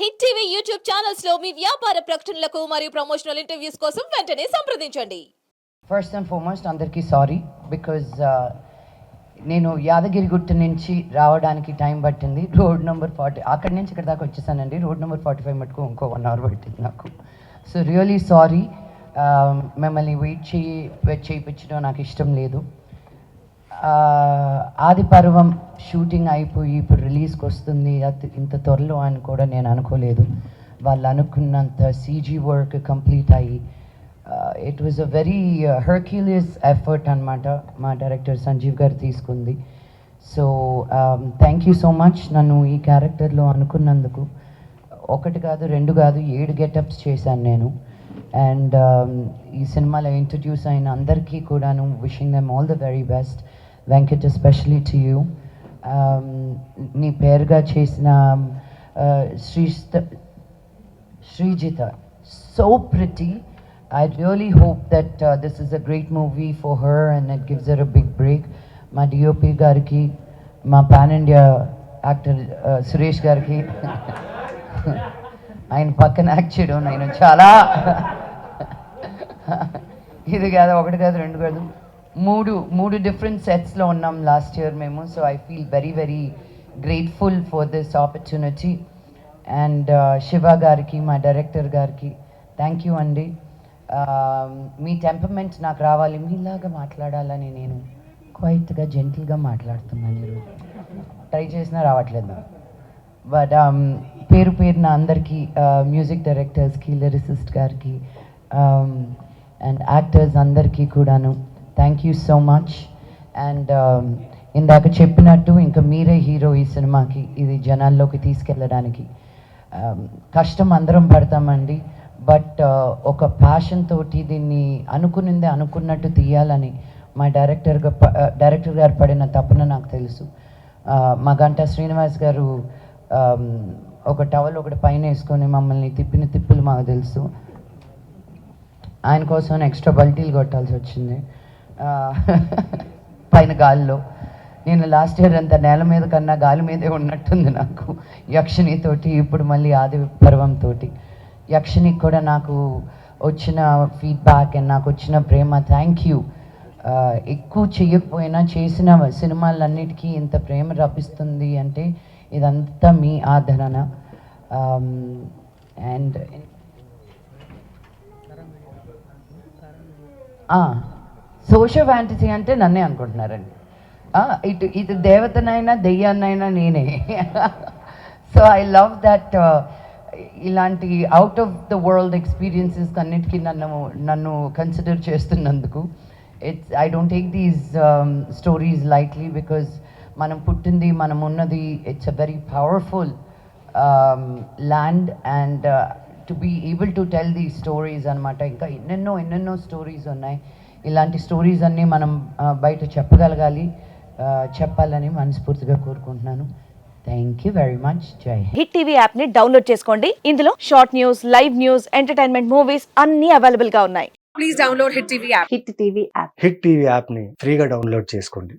Hit TV YouTube ఛానల్స్లో మీ వ్యాపార ప్రకటనలకు మరియు ప్రమోషనల్ ఇంటర్వ్యూస్ కోసం వెంటనే సంప్రదించండి. ఫస్ట్ అండ్ ఫార్మోస్ట్ అందరికీ సారీ బికాజ్ uh, నేను యాదగిరిగుట్ట నుంచి రావడానికి టైం పట్టింది. రోడ్ నెంబర్ ఫార్టీ అక్కడి నుంచి ఇక్కడ దాకా వచ్చేసానండి. రోడ్ నెంబర్ ఫార్టీ ఫైవ్ మటుకు ఇంకో వన్ అవర్ పట్టింది నాకు. సో రియలీ సారీ మిమ్మల్ని వెయిట్ చేయి వెయిట్ చేయించడం నాకు ఇష్టం లేదు. ఆది పర్వం షూటింగ్ అయిపోయి ఇప్పుడు రిలీజ్కి వస్తుంది అది ఇంత త్వరలో అని కూడా నేను అనుకోలేదు. వాళ్ళు అనుకున్నంత సీజీ వర్క్ కంప్లీట్ అయ్యి it was a very herculean effort అనమాట మా డైరెక్టర్ సంజీవ్ గారు తీసుకుంది. So thank you so much నన్ను ఈ క్యారెక్టర్లో అనుకున్నందుకు. ఒకటి కాదు రెండు కాదు ఏడు గెటప్స్ చేశాను నేను. అండ్ um, ఈ సినిమాలో ఇంట్రడ్యూస్ అయిన అందరికీ కూడాను wishing them all the very best Venkat especially to you నీ పేరుగా చేసిన uh, శ్రీస్త శ్రీజిత. సో ప్రతి I really hope that this is a great movie for her and it gives her a big break మా DOP గారికి మా pan India actor Suresh గారికి ఆయన పక్కన యాక్ట్ చేయడం నేను చాలా ఇది కాదు ఒకటి కాదు రెండు కాదు. మూడు మూడు డిఫరెంట్ సెట్స్లో ఉన్నాం లాస్ట్ ఇయర్ మేము. So I feel very very grateful for this opportunity and Shiva గారికి మా డైరెక్టర్ గారికి థ్యాంక్ యూ అండి. Um, మీ టెంపర్మెంట్ నాకు రావాలి మీలాగా మాట్లాడాలని నేను క్వైట్గా జెంటిల్గా మాట్లాడుతున్నాను ఈరోజు ట్రై చేసినా రావట్లేదు. బట్ um, పేరు పేరున అందరికీ మ్యూజిక్ డైరెక్టర్స్కి లిరిసిస్ట్ గారికి um, అండ్ యాక్టర్స్ అందరికీ కూడాను thank you so much and ఇందాక చెప్పినట్టు ఇంకా మీరే హీరో ఈ సినిమాకి ఇది జనాల్లోకి తీసుకెళ్ళడానికి. Um, కష్టం అందరం పడతామండి. బట్ uh, ఒక ప్యాషన్ తోటి దీన్ని అనుకునిందే అనుకున్నట్టు తీయాలని మా డైరెక్టర్గా డైరెక్టర్ uh, గారు పడిన తప్పున నాకు తెలుసు. Uh, మా గంట శ్రీనివాస్ గారు um, ఒక టవల్ ఒకటి పైన వేసుకొని మమ్మల్ని తిప్పిన తిప్పులు మాకు తెలుసు. ఆయన కోసం ఎక్స్ట్రా బల్టీలు కొట్టాల్సి వచ్చింది. పైన గాలిలో. నేను లాస్ట్ ఇయర్ అంతా నేల మీద కన్నా గాలి మీదే ఉన్నట్టుంది నాకు యక్షినితోటి ఇప్పుడు మళ్ళీ ఆది పర్వంతో యక్షినికి కూడా నాకు వచ్చిన ఫీడ్బ్యాక్ అండ్ నాకు వచ్చిన ప్రేమ థ్యాంక్ యూ ఎక్కువ చెయ్యకపోయినా చేసిన సినిమాలన్నిటికీ ఇంత ప్రేమ రప్పిస్తుంది అంటే ఇదంతా మీ ఆదరణ. అండ్ సోషల్ ఫ్యాంటసీ అంటే నన్నే అనుకుంటున్నారండి. ఇటు ఇటు దేవతనైనా దెయ్యాన్నైనా నేనే. సో ఐ లవ్ దట్ ఇలాంటి out of the world experiences అన్నిటికీ నన్ను నన్ను కన్సిడర్ చేస్తున్నందుకు. It's I don't take these stories lightly because మనం పుట్టింది మనం ఉన్నది it's a very powerful land and to be able to tell the stories అనమాట ఇంకా ఎన్నెన్నో ఎన్నెన్నో స్టోరీస్ ఉన్నాయి. ఇలాంటి స్టోరీస్ అన్నీ మనం బయట చెప్పగలగాలి చెప్పాలని మనస్ఫూర్తిగా కోరుకుంటున్నాను. థ్యాంక్ యూ వెరీ మచ్ జై. హిట్ టీవీ యాప్ని డౌన్లోడ్ చేసుకోండి. ఇందులో short news live news entertainment movies అన్ని అవైలబుల్గా ఉన్నాయి. Please download Hit TV app. Hit TV app hit TV యాప్ని ఫ్రీగా డౌన్లోడ్ చేసుకోండి.